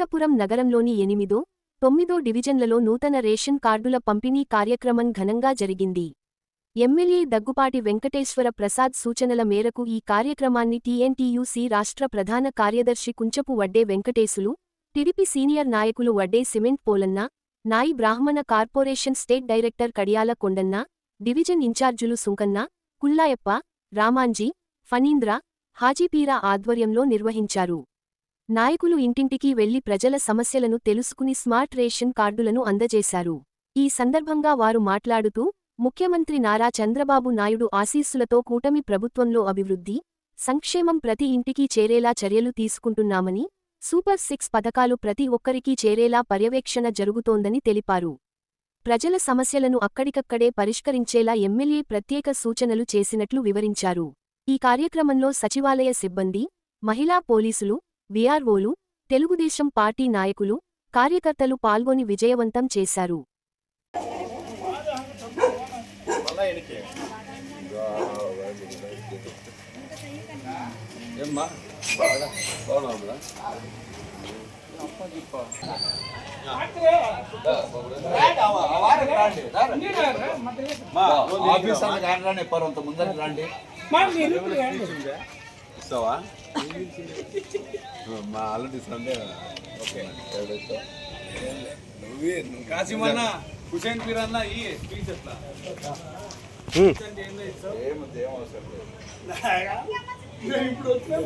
అనంతపురం నగరంలోని ఎనిమిదో తొమ్మిదో డివిజన్లలో నూతన రేషన్ కార్డుల పంపిణీ కార్యక్రమం ఘనంగా జరిగింది. ఎమ్మెల్యే దగ్గుపాటి వెంకటేశ్వర ప్రసాద్ సూచనల మేరకు ఈ కార్యక్రమాన్ని టీఎన్టీయూసీ రాష్ట్ర ప్రధాన కార్యదర్శి కుంచపు వడ్డే వెంకటేశులు టిడిపి సీనియర్ నాయకులు వడ్డే సిమెంట్ పోలన్న నాయి బ్రాహ్మణ corporation state director Kadiyala Kondanna division ఇన్ఛార్జులు Sunkanna Kullayappa Ramanji Phanindra Hajipeera ఆధ్వర్యంలో నిర్వహించారు. నాయకులు ఇంటింటికి వెళ్ళి ప్రజల సమస్యలను తెలుసుకుని స్మార్ట్ రేషన్ కార్డులను అందజేశారు. ఈ సందర్భంగా వారు మాట్లాడుతూ ముఖ్యమంత్రి నారా చంద్రబాబు నాయుడు ఆశీస్సులతో కూటమి ప్రభుత్వంలో అభివృద్ధి సంక్షేమం ప్రతి ఇంటికి చేరేలా చర్యలు తీసుకుంటున్నామని సూపర్ సిక్స్ పథకాలు ప్రతి ఒక్కరికీ చేరేలా పర్యవేక్షణ జరుగుతోందని తెలిపారు. ప్రజల సమస్యలను అక్కడికక్కడే పరిష్కరించేలా ఎమ్మెల్యే ప్రత్యేక సూచనలు చేసినట్లు వివరించారు. ఈ కార్యక్రమంలో సచివాలయ సిబ్బంది మహిళా పోలీసులు విఆర్ఓలు తెలుగుదేశం పార్టీ నాయకులు కార్యకర్తలు పాల్గొని విజయవంతం చేశారు. ఎప్పారు అంత ముందరికి రండి. ఇస్తావా? మా ఆల్రెడీ సండే ఓకే. నువ్వే కాసిమన్నా హుసేన్ పీర్ అన్న ఈ స్పీచ్ ఎట్లా ఏం ఏం అవసరం లేదు. ఇప్పుడు వచ్చినా